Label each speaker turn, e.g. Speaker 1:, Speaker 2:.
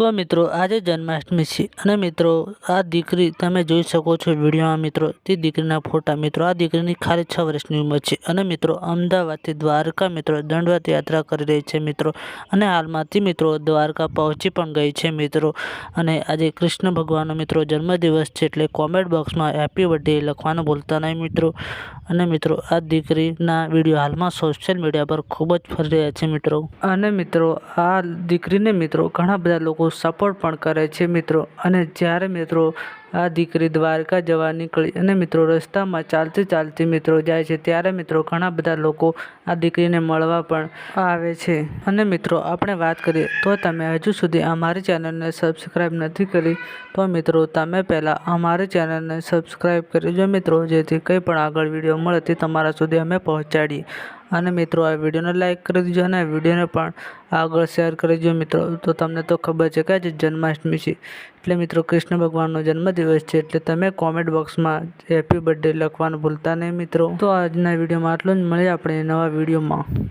Speaker 1: તો મિત્રો, આજે જન્માષ્ટમી છે અને મિત્રો, આ દીકરી તમે જોઈ શકો છો વિડીયોમાં મિત્રો, તે દીકરીના ફોટા. મિત્રો, આ દીકરીની ખાલી છ વર્ષની ઉંમર છે અને મિત્રો, અમદાવાદથી દ્વારકા મિત્રો દંડવત યાત્રા કરી રહી છે મિત્રો અને હાલમાંથી મિત્રો દ્વારકા પહોંચી પણ ગઈ છે મિત્રો. અને આજે કૃષ્ણ ભગવાનનો મિત્રો જન્મદિવસ છે એટલે કોમેન્ટ બોક્સમાં હેપી બર્થડે લખવાનું ભૂલતા નહીં મિત્રો. અને મિત્રો, આ દીકરીના વીડિયો હાલમાં સોશિયલ મીડિયા પર ખૂબ જ ફરી રહ્યા છે મિત્રો. અને મિત્રો, આ દીકરીને મિત્રો ઘણા બધા લોકો સપોર્ટ પણ કરે છે મિત્રો. અને જ્યારે મિત્રો આ દીકરી દ્વારકા જવા નીકળી અને મિત્રો રસ્તામાં ચાલતી ચાલતી મિત્રો જાય છે. ત્યારે મિત્રો ઘણા બધા લોકો આ દીકરીને મળવા પણ આવે છે. અને મિત્રો આપણે વાત કરીએ તો તમે હજુ સુધી અમારી ચેનલને સબસ્ક્રાઈબ નથી કરી તો મિત્રો તમે પહેલાં અમારી ચેનલને સબસ્ક્રાઈબ કરીજો મિત્રો જેથી કંઈ પણ આગળ વીડિયો મળે તે તમારા સુધી અમે પહોંચાડીએ. અને મિત્રો આ વિડીયોને લાઇક કરી દેજો અને વિડીયોને પણ આગળ શેર કરી દેજો મિત્રો. તો તમને તો ખબર છે કે આજે જન્માષ્ટમી છે. એટલે મિત્રો કૃષ્ણ ભગવાનનો જન્મદિવસ છે એટલે તમે કોમેન્ટ બોક્સમાં હેપી બર્થડે લખવાનું ભૂલતા નહીં મિત્રો. તો આજના વિડીયોમાં આટલું જ. મળીએ આપણે નવા વિડીયોમાં.